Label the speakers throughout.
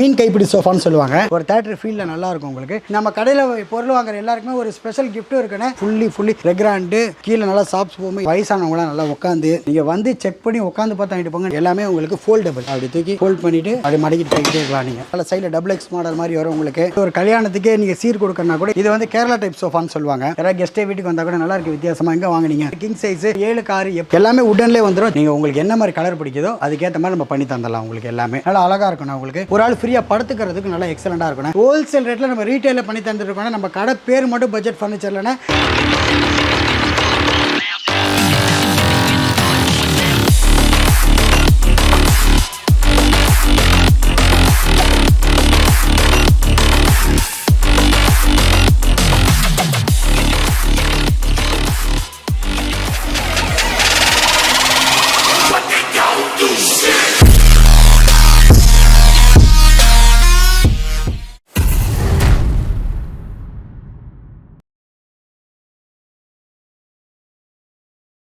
Speaker 1: மீன் கைப்பிடி சோஃபான்னு சொல்லுவாங்க. ஒரு தேட்டர் ஃபீல்டில் நல்லா இருக்கும் உங்களுக்கு. நம்ம கடையில் பொருள் வாங்குற எல்லாருக்குமே ஒரு ஸ்பெஷல் கிஃப்ட்டும் இருக்குன்னு ஃபுல்லி ஃபுல்லி ரெக்ராண்டு கீழே நல்லா சாப்ஸ் போகும்போது வயசானவங்களாம் நல்லா உட்காந்து நீங்கள் வந்து செக் பண்ணி உட்காந்து பார்த்து வாங்கிட்டு போங்க. எல்லாமே உங்களுக்கு ஃபோல்டபுள் அப்படி தூக்கி ஃபோல்ட் பண்ணிட்டு அப்படி மடக்கிட்டு போய்கிட்டே இருக்கலாம் நீங்கள் நல்ல சைடில் டபுள் எக்ஸ் மாடல் மாதிரி வரும் உங்களுக்கு. ஒரு கல்யாணத்துக்கே நீங்கள் சீர் கொடுக்கறனா கூட இது வந்து கேரளா டைப் சோஃபான்னு சொல்லுவாங்க. யாராவது கெஸ்ட்டே வீட்டுக்கு வந்தால் கூட நல்லா இருக்கு வித்தியாசமா. எங்கே வாங்குனீங்க? கிங் சைஸ் ஏழு காரு எல்லாமே உடன்லேயே வந்துடும் நீங்கள் உங்களுக்கு என்ன மாதிரி கலர் பிடிக்குதோ அதுக்கேற்ற மாதிரி நம்ம பண்ணி தந்துடலாம் உங்களுக்கு எல்லாமே. நல்லா அழகாக இருக்கணும் உங்களுக்கு. ஒரு ஆள் ஃப்ரீயாக படுத்துக்கிறதுக்கு நல்லா எக்ஸலண்ட்டாக இருக்கணும். ஹோல்சேல் ரேட்டில் நம்ம ரீட்டைலில் பண்ணி தந்துருக்கோம் நம்ம கடை பேர் மட்டும் பட்ஜெட் ஃபர்னிச்சர்லன்னா